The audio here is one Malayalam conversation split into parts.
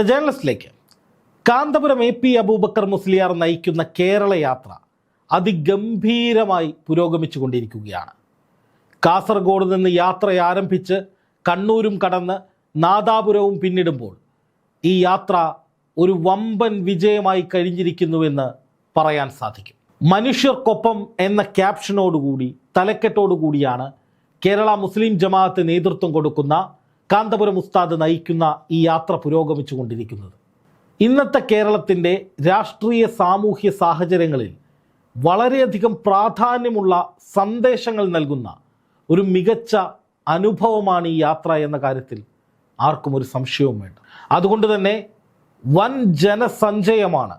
ദ ജേർണലിസ്റ്റിലേക്ക് കാന്തപുരം എ പി അബൂബക്കർ മുസ്ലിയാർ നയിക്കുന്ന കേരള യാത്ര അതിഗംഭീരമായി പുരോഗമിച്ചു കൊണ്ടിരിക്കുകയാണ് കാസർഗോഡ് നിന്ന് യാത്ര ആരംഭിച്ച് കണ്ണൂരും കടന്ന് നാദാപുരവും പിന്നിടുമ്പോൾ ഈ യാത്ര ഒരു വമ്പൻ വിജയമായി കഴിഞ്ഞിരിക്കുന്നുവെന്ന് പറയാൻ സാധിക്കും. മനുഷ്യർക്കൊപ്പം എന്ന ക്യാപ്ഷനോടുകൂടി തലക്കെട്ടോടുകൂടിയാണ് കേരള മുസ്ലിം ജമാഅത്ത് നേതൃത്വം കൊടുക്കുന്ന കാന്തപുരം ഉസ്താദ് നയിക്കുന്ന ഈ യാത്ര പുരോഗമിച്ചു കൊണ്ടിരിക്കുന്നത് ഇന്നത്തെ കേരളത്തിന്റെ രാഷ്ട്രീയ സാമൂഹ്യ സാഹചര്യങ്ങളിൽ വളരെയധികം പ്രാധാന്യമുള്ള സന്ദേശങ്ങൾ നൽകുന്ന ഒരു മികച്ച അനുഭവമാണ് ഈ യാത്ര എന്ന കാര്യത്തിൽ ആർക്കും ഒരു സംശയവും വേണ്ട. അതുകൊണ്ട് തന്നെ വൻ ജനസഞ്ചയമാണ്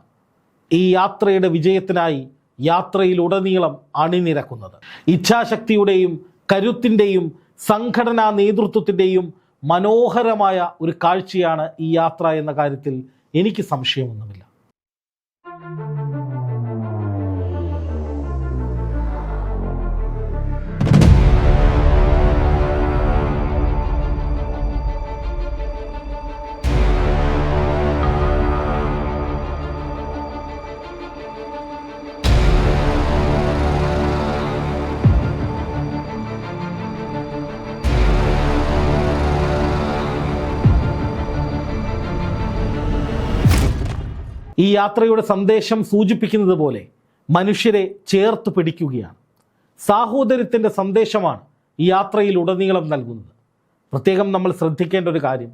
ഈ യാത്രയുടെ വിജയത്തിനായി യാത്രയിലുടനീളം അണിനിരക്കുന്നത്. ഇച്ഛാശക്തിയുടെയും കരുത്തിന്റെയും സംഘടനാ നേതൃത്വത്തിന്റെയും മനോഹരമായ ഒരു കാഴ്ചയാണ് ഈ യാത്ര എന്ന കാര്യത്തിൽ എനിക്ക് സംശയമൊന്നുമില്ല. യാത്രയുടെ സന്ദേശം സൂചിപ്പിക്കുന്നത് പോലെ മനുഷ്യരെ ചേർത്ത് പിടിക്കുകയാണ്. സാഹോദര്യത്തിന്റെ സന്ദേശമാണ് ഈ യാത്രയിൽ ഉടനീളം നൽകുന്നത്. പ്രത്യേകം നമ്മൾ ശ്രദ്ധിക്കേണ്ട ഒരു കാര്യം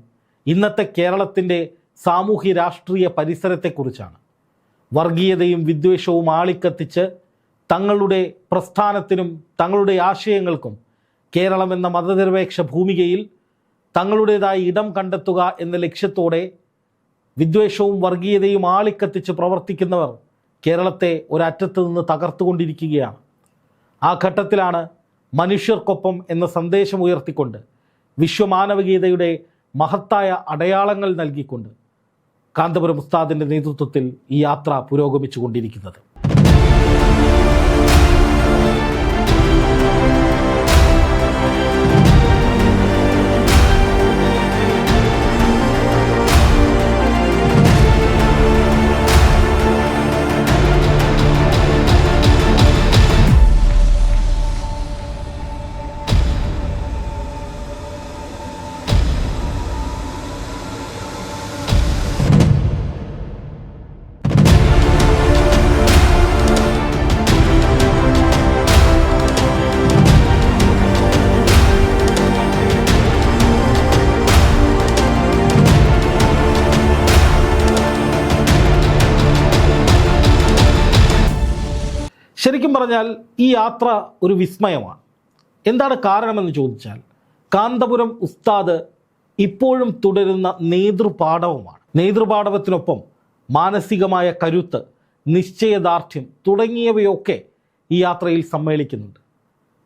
ഇന്നത്തെ കേരളത്തിന്റെ സാമൂഹ്യ രാഷ്ട്രീയ പരിസരത്തെക്കുറിച്ചാണ്. വർഗീയതയും വിദ്വേഷവും ആളിക്കത്തിച്ച് തങ്ങളുടെ പ്രസ്ഥാനത്തിനും തങ്ങളുടെ ആശയങ്ങൾക്കും കേരളം എന്ന മതനിരപേക്ഷ ഭൂമികയിൽ തങ്ങളുടേതായ ഇടം കണ്ടെത്തുക എന്ന ലക്ഷ്യത്തോടെ വിദ്വേഷവും വർഗീയതയും ആളിക്കത്തിച്ച് പ്രവർത്തിക്കുന്നവർ കേരളത്തെ ഒരറ്റത്ത് നിന്ന് തകർത്തുകൊണ്ടിരിക്കുകയാണ്. ആ ഘട്ടത്തിലാണ് മനുഷ്യർക്കൊപ്പം എന്ന സന്ദേശം ഉയർത്തിക്കൊണ്ട് വിശ്വമാനവഗീതയുടെ മഹത്തായ അടയാളങ്ങൾ നൽകിക്കൊണ്ട് കാന്തപുരം ഉസ്താദിന്റെ നേതൃത്വത്തിൽ ഈ യാത്ര പുരോഗമിച്ചു കൊണ്ടിരിക്കുന്നത് ശരിക്കും പറഞ്ഞാൽ ഈ യാത്ര ഒരു വിസ്മയമാണ്. എന്താണ് കാരണമെന്ന് ചോദിച്ചാൽ കാന്തപുരം ഉസ്താദ് ഇപ്പോഴും തുടരുന്ന നേതൃപാഠവുമാണ്. നേതൃപാഠവത്തിനൊപ്പം മാനസികമായ കരുത്ത് നിശ്ചയദാർഢ്യം തുടങ്ങിയവയൊക്കെ ഈ യാത്രയിൽ സമ്മേളിക്കുന്നുണ്ട്.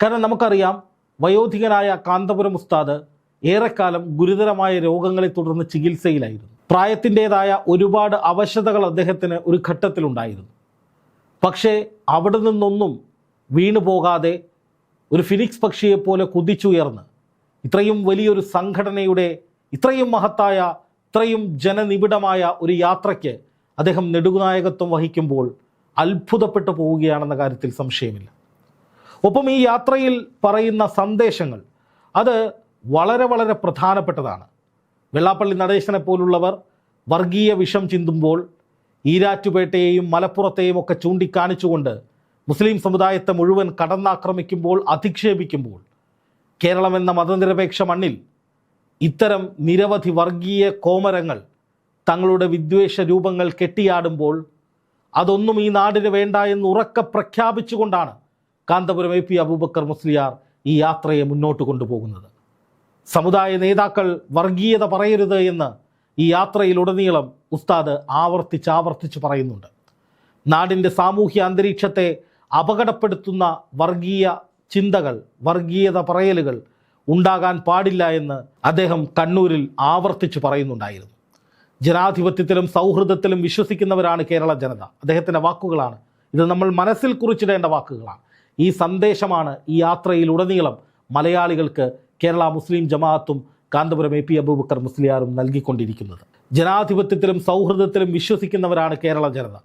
കാരണം നമുക്കറിയാം വയോധികനായ കാന്തപുരം ഉസ്താദ് ഏറെക്കാലം ഗുരുതരമായ രോഗങ്ങളെ തുടർന്ന് ചികിത്സയിലായിരുന്നു. പ്രായത്തിന്റെതായ ഒരുപാട് അവശതകൾ അദ്ദേഹത്തിന് ഒരു ഘട്ടത്തിലുണ്ടായിരുന്നു. പക്ഷേ അവിടെ നിന്നൊന്നും വീണു പോകാതെ ഒരു ഫിനിക്സ് പക്ഷിയെപ്പോലെ കുതിച്ചുയർന്ന് ഇത്രയും വലിയൊരു സംഘടനയുടെ ഇത്രയും മഹത്തായ ഇത്രയും ജനനിബിഡമായ ഒരു യാത്രയ്ക്ക് അദ്ദേഹം നെടുനായകത്വം വഹിക്കുമ്പോൾ അത്ഭുതപ്പെട്ടു പോവുകയാണെന്ന കാര്യത്തിൽ സംശയമില്ല. ഒപ്പം ഈ യാത്രയിൽ പറയുന്ന സന്ദേശങ്ങൾ അത് വളരെ വളരെ പ്രധാനപ്പെട്ടതാണ്. വെള്ളാപ്പള്ളി നടേശനെ പോലുള്ളവർ വർഗീയ വിഷം ചിന്തുമ്പോൾ ഈരാറ്റുപേട്ടയെയും മലപ്പുറത്തെയും ഒക്കെ ചൂണ്ടിക്കാണിച്ചുകൊണ്ട് മുസ്ലിം സമുദായത്തെ മുഴുവൻ കടന്നാക്രമിക്കുമ്പോൾ അധിക്ഷേപിക്കുമ്പോൾ കേരളം എന്ന മതനിരപേക്ഷ മണ്ണിൽ ഇത്തരം നിരവധി വർഗീയ കോമരങ്ങൾ തങ്ങളുടെ വിദ്വേഷ രൂപങ്ങൾ കെട്ടിയാടുമ്പോൾ അതൊന്നും ഈ നാടിന് വേണ്ട എന്ന് ഉറക്കെ പ്രഖ്യാപിച്ചുകൊണ്ടാണ് കാന്തപുരം എ പി അബൂബക്കർ മുസ്ലിയാർ ഈ യാത്രയെ മുന്നോട്ട് കൊണ്ടുപോകുന്നത്. സമുദായ നേതാക്കൾ വർഗീയത പറയരുത് എന്ന് ഈ യാത്രയിലുടനീളം ഉസ്താദ് ആവർത്തിച്ച് ആവർത്തിച്ച് പറയുന്നുണ്ട്. നാടിന്റെ സാമൂഹ്യ അന്തരീക്ഷത്തെ അപകടപ്പെടുത്തുന്ന വർഗീയ ചിന്തകൾ വർഗീയത പറയലുകൾ ഉണ്ടാകാൻ പാടില്ല എന്ന് അദ്ദേഹം കണ്ണൂരിൽ ആവർത്തിച്ച് പറയുന്നുണ്ടായിരുന്നു. ജനാധിപത്യത്തിലും സൗഹൃദത്തിലും വിശ്വസിക്കുന്നവരാണ് കേരള ജനത. അദ്ദേഹത്തിന്റെ വാക്കുകളാണ്. ഇത് നമ്മൾ മനസ്സിൽ കുറിച്ചിടേണ്ട വാക്കുകളാണ്. ഈ സന്ദേശമാണ് ഈ യാത്രയിലുടനീളം മലയാളികൾക്ക് കേരള മുസ്ലിം ജമാഅത്തും കാന്തപുരം എ പി അബൂബക്കർ മുസ്ലിയാറും നൽകിക്കൊണ്ടിരിക്കുന്നത്. ജനാധിപത്യത്തിലും സൗഹൃദത്തിലും വിശ്വസിക്കുന്നവരാണ് കേരള ജനത.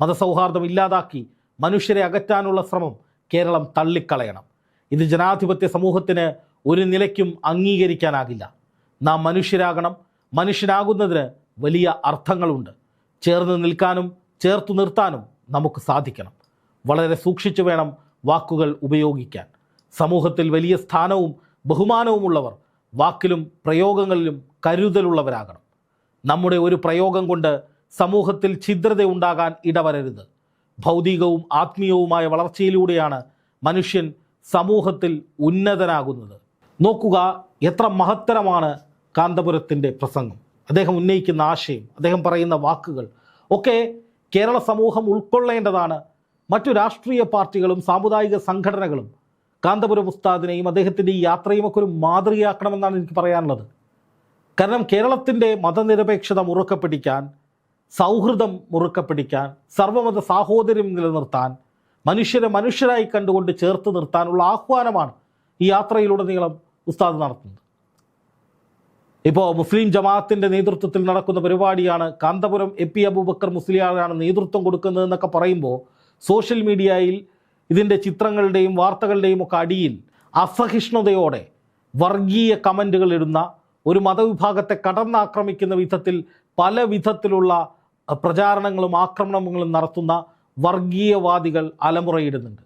മതസൗഹാർദ്ദം ഇല്ലാതാക്കി മനുഷ്യരെ അകറ്റാനുള്ള ശ്രമം കേരളം തള്ളിക്കളയണം. ഇത് ജനാധിപത്യ സമൂഹത്തിന് ഒരു നിലയ്ക്കും അംഗീകരിക്കാനാകില്ല. നാം മനുഷ്യരാകണം. മനുഷ്യനാകുന്നതിന് വലിയ അർത്ഥങ്ങളുണ്ട്. ചേർന്ന് നിൽക്കാനും ചേർത്തു നിർത്താനും നമുക്ക് സാധിക്കണം. വളരെ സൂക്ഷിച്ചു വേണം വാക്കുകൾ ഉപയോഗിക്കാൻ. സമൂഹത്തിൽ വലിയ സ്ഥാനവും ബഹുമാനവുമുള്ളവർ വാക്കിലും പ്രയോഗങ്ങളിലും കരുതലുള്ളവരാകണം. നമ്മുടെ ഒരു പ്രയോഗം കൊണ്ട് സമൂഹത്തിൽ ഛിദ്രത ഉണ്ടാകാൻ ഇടവരരുത്. ഭൗതികവും ആത്മീയവുമായ വളർച്ചയിലൂടെയാണ് മനുഷ്യൻ സമൂഹത്തിൽ ഉന്നതനാകുന്നത്. നോക്കുക എത്ര മഹത്തരമാണ് കാന്തപുരത്തിന്റെ പ്രസംഗം. അദ്ദേഹം ഉന്നയിക്കുന്ന ആശയം അദ്ദേഹം പറയുന്ന വാക്കുകൾ ഒക്കെ കേരള സമൂഹം ഉൾക്കൊള്ളേണ്ടതാണ്. മറ്റു രാഷ്ട്രീയ പാർട്ടികളും സാമുദായിക സംഘടനകളും കാന്തപുരം ഉസ്താദിനെയും അദ്ദേഹത്തിന്റെ ഈ യാത്രയും ഒക്കെ ഒരു മാതൃകയാക്കണമെന്നാണ് എനിക്ക് പറയാനുള്ളത്. കാരണം കേരളത്തിന്റെ മതനിരപേക്ഷത മുറുക്ക പിടിക്കാൻ സൗഹൃദം മുറുക്ക പിടിക്കാൻ സർവമത സാഹോദര്യം നിലനിർത്താൻ മനുഷ്യരെ മനുഷ്യരായി കണ്ടുകൊണ്ട് ചേർത്ത് നിർത്താനുള്ള ആഹ്വാനമാണ് ഈ യാത്രയിലൂടെ യാത്രയിലുടനീളം ഉസ്താദ് നടത്തുന്നത്. ഇപ്പോൾ മുസ്ലിം ജമാഅത്തിന്റെ നേതൃത്വത്തിൽ നടക്കുന്ന പരിപാടിയാണ് കാന്തപുരം എ പി അബൂബക്കർ മുസ്ലിയാറാണ് നേതൃത്വം കൊടുക്കുന്നതെന്നൊക്കെ പറയുമ്പോൾ സോഷ്യൽ മീഡിയയിൽ ഇതിന്റെ ചിത്രങ്ങളുടെയും വാർത്തകളുടെയും ഒക്കെ അടിയിൽ അസഹിഷ്ണുതയോടെ വർഗീയ കമന്റുകൾ ഇടുന്ന ഒരു മതവിഭാഗത്തെ കടന്നാക്രമിക്കുന്ന വിധത്തിൽ പല വിധത്തിലുള്ള പ്രചാരണങ്ങളും ആക്രമണങ്ങളും നടത്തുന്ന വർഗീയവാദികൾ അലമുറയിടുന്നുണ്ട്.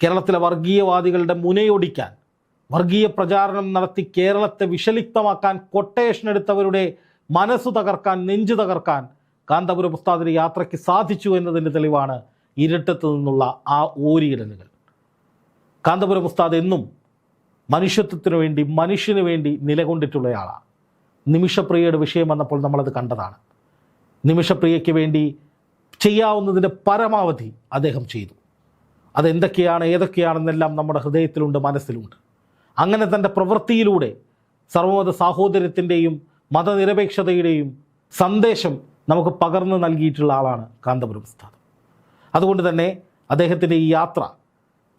കേരളത്തിലെ വർഗീയവാദികളുടെ മുനയൊടിക്കാൻ വർഗീയ പ്രചാരണം നടത്തി കേരളത്തെ വിഷലിപ്തമാക്കാൻ കൊട്ടേഷൻ എടുത്തവരുടെ മനസ്സു തകർക്കാൻ നെഞ്ചു തകർക്കാൻ കാന്തപുരം ഉസ്താദിന് യാത്രയ്ക്ക് സാധിച്ചു എന്നതിന്റെ തെളിവാണ് ഇരട്ടത്ത് നിന്നുള്ള ആ ഓരിയിടലുകൾ. കാന്തപുരം ഉസ്താദ് എന്നും മനുഷ്യത്വത്തിനു വേണ്ടി മനുഷ്യന് വേണ്ടി നിലകൊണ്ടിട്ടുള്ളയാളാണ് നിമിഷപ്രിയയുടെ വിഷയം വന്നപ്പോൾ നമ്മളത് കണ്ടതാണ്. നിമിഷപ്രിയയ്ക്ക് വേണ്ടി ചെയ്യാവുന്നതിന്റെ പരമാവധി അദ്ദേഹം ചെയ്തു. അതെന്തൊക്കെയാണ് ഏതൊക്കെയാണെന്നെല്ലാം നമ്മുടെ ഹൃദയത്തിലുണ്ട് മനസ്സിലുണ്ട്. അങ്ങനെ തന്റെ പ്രവൃത്തിയിലൂടെ സർവമത സാഹോദര്യത്തിന്റെയും മതനിരപേക്ഷതയുടെയും സന്ദേശം നമുക്ക് പകർന്നു നൽകിയിട്ടുള്ള ആളാണ് കാന്തപുരം ഉസ്താദ്. അതുകൊണ്ട് തന്നെ അദ്ദേഹത്തിന്റെ ഈ യാത്ര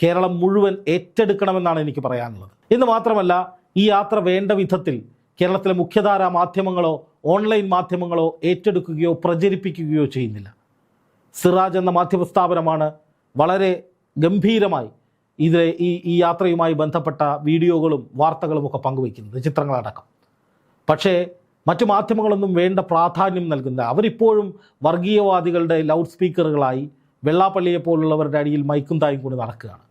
കേരളം മുഴുവൻ ഏറ്റെടുക്കണമെന്നാണ് എനിക്ക് പറയാനുള്ളത്. എന്ന് മാത്രമല്ല ഈ യാത്ര വേണ്ട വിധത്തിൽ കേരളത്തിലെ മുഖ്യധാരാ മാധ്യമങ്ങളോ ഓൺലൈൻ മാധ്യമങ്ങളോ ഏറ്റെടുക്കുകയോ പ്രചരിപ്പിക്കുകയോ ചെയ്യുന്നില്ല. സിറാജ് എന്ന മാധ്യമ സ്ഥാപനമാണ് വളരെ ഗംഭീരമായി ഇതിലെ ഈ ഈ യാത്രയുമായി ബന്ധപ്പെട്ട വീഡിയോകളും വാർത്തകളും ഒക്കെ പങ്കുവയ്ക്കുന്നത് ചിത്രങ്ങളടക്കം. പക്ഷേ മറ്റു മാധ്യമങ്ങളൊന്നും വേണ്ട പ്രാധാന്യം നൽകുന്ന അവരിപ്പോഴും വർഗീയവാദികളുടെ ലൗഡ് സ്പീക്കറുകളായി വെള്ളാപ്പള്ളിയെ പോലുള്ളവരുടെ അടിയിൽ മൈക്കും തായും കൊണ്ട് നടക്കുകയാണ്.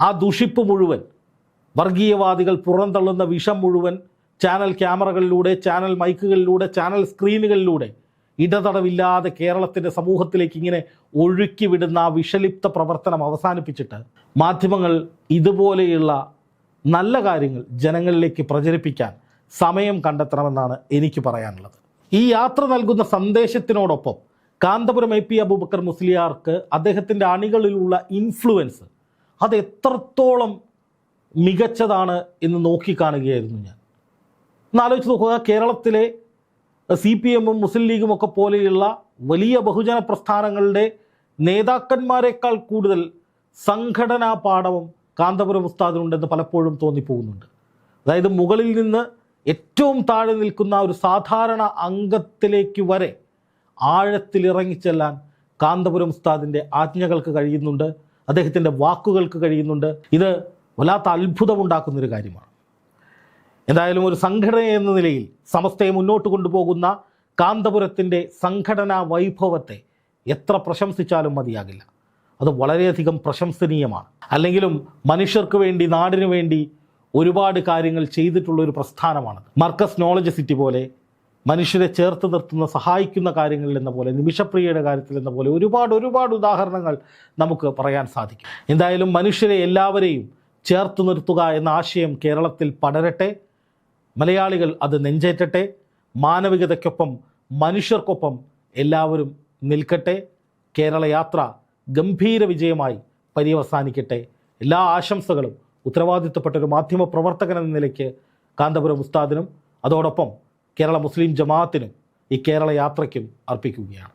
ആ ദുഷിപ്പ് മുഴുവൻ വർഗീയവാദികൾ പുറന്തള്ളുന്ന വിഷം മുഴുവൻ ചാനൽ ക്യാമറകളിലൂടെ ചാനൽ മൈക്കുകളിലൂടെ ചാനൽ സ്ക്രീനുകളിലൂടെ ഇടതടവില്ലാതെ കേരളത്തിന്റെ സമൂഹത്തിലേക്ക് ഇങ്ങനെ ഒഴുക്കി വിടുന്ന ആ വിഷലിപ്ത പ്രവർത്തനം അവസാനിപ്പിച്ചിട്ട് മാധ്യമങ്ങൾ ഇതുപോലെയുള്ള നല്ല കാര്യങ്ങൾ ജനങ്ങളിലേക്ക് പ്രചരിപ്പിക്കാൻ സമയം കണ്ടെത്തണമെന്നാണ് എനിക്ക് പറയാനുള്ളത്. ഈ യാത്ര നൽകുന്ന സന്ദേശത്തിനോടൊപ്പം കാന്തപുരം എ പി അബൂബക്കർ മുസ്ലിയാർക്ക് അദ്ദേഹത്തിന്റെ അണികളിലുള്ള ഇൻഫ്ലുവൻസ് അത് എത്രത്തോളം മികച്ചതാണ് എന്ന് നോക്കിക്കാണുകയായിരുന്നു ഞാൻ. ഒന്ന് ആലോചിച്ച് നോക്കുക കേരളത്തിലെ സി പി എമ്മും മുസ്ലിം ലീഗും ഒക്കെ പോലെയുള്ള വലിയ ബഹുജന പ്രസ്ഥാനങ്ങളുടെ നേതാക്കന്മാരെക്കാൾ കൂടുതൽ സംഘടനാ പാഠവും കാന്തപുരം ഉസ്താദിനുണ്ടെന്ന് പലപ്പോഴും തോന്നിപ്പോകുന്നുണ്ട്. അതായത് മുകളിൽ നിന്ന് ഏറ്റവും താഴെ നിൽക്കുന്ന ഒരു സാധാരണ അംഗത്തിലേക്ക് വരെ ആഴത്തിലിറങ്ങിച്ചെല്ലാൻ കാന്തപുരം ഉസ്താദിന്റെ ആജ്ഞകൾക്ക് കഴിയുന്നുണ്ട് അദ്ദേഹത്തിന്റെ വാക്കുകൾക്ക് കഴിയുന്നുണ്ട്. ഇത് വല്ലാത്ത അത്ഭുതമുണ്ടാക്കുന്നൊരു കാര്യമാണ്. എന്തായാലും ഒരു സംഘടന എന്ന നിലയിൽ സമസ്തയെ മുന്നോട്ട് കൊണ്ടുപോകുന്ന കാന്തപുരത്തിന്റെ സംഘടനാ വൈഭവത്തെ എത്ര പ്രശംസിച്ചാലും മതിയാകില്ല. അത് വളരെയധികം പ്രശംസനീയമാണ്. അല്ലെങ്കിലും മനുഷ്യർക്ക് വേണ്ടി നാടിനു വേണ്ടി ഒരുപാട് കാര്യങ്ങൾ ചെയ്തിട്ടുള്ള ഒരു പ്രസ്ഥാനമാണ് മർക്കസ് നോളജ് സിറ്റി പോലെ മനുഷ്യരെ ചേർത്ത് നിർത്തുന്ന സഹായിക്കുന്ന കാര്യങ്ങളിൽ എന്ന പോലെ നിമിഷപ്രിയയുടെ കാര്യത്തിൽ എന്ന പോലെ ഒരുപാട് ഒരുപാട് ഉദാഹരണങ്ങൾ നമുക്ക് പറയാൻ സാധിക്കും. എന്തായാലും മനുഷ്യരെ എല്ലാവരെയും ചേർത്ത് നിർത്തുക എന്ന ആശയം കേരളത്തിൽ പടരട്ടെ. മലയാളികൾ അത് നെഞ്ചേറ്റട്ടെ. മാനവികതയ്ക്കൊപ്പം മനുഷ്യർക്കൊപ്പം എല്ലാവരും നിൽക്കട്ടെ. കേരളയാത്ര ഗംഭീര വിജയമായി പര്യവസാനിക്കട്ടെ. എല്ലാ ആശംസകളും ഉത്തരവാദിത്തപ്പെട്ട ഒരു മാധ്യമ പ്രവർത്തകൻ എന്ന നിലയ്ക്ക് കാന്തപുരം ഉസ്താദിനും. അതോടൊപ്പം കേരള മുസ്ലിം ജമാഅത്തിനും ഈ കേരള യാത്രയ്ക്കും അർപ്പിക്കുകയാണ്.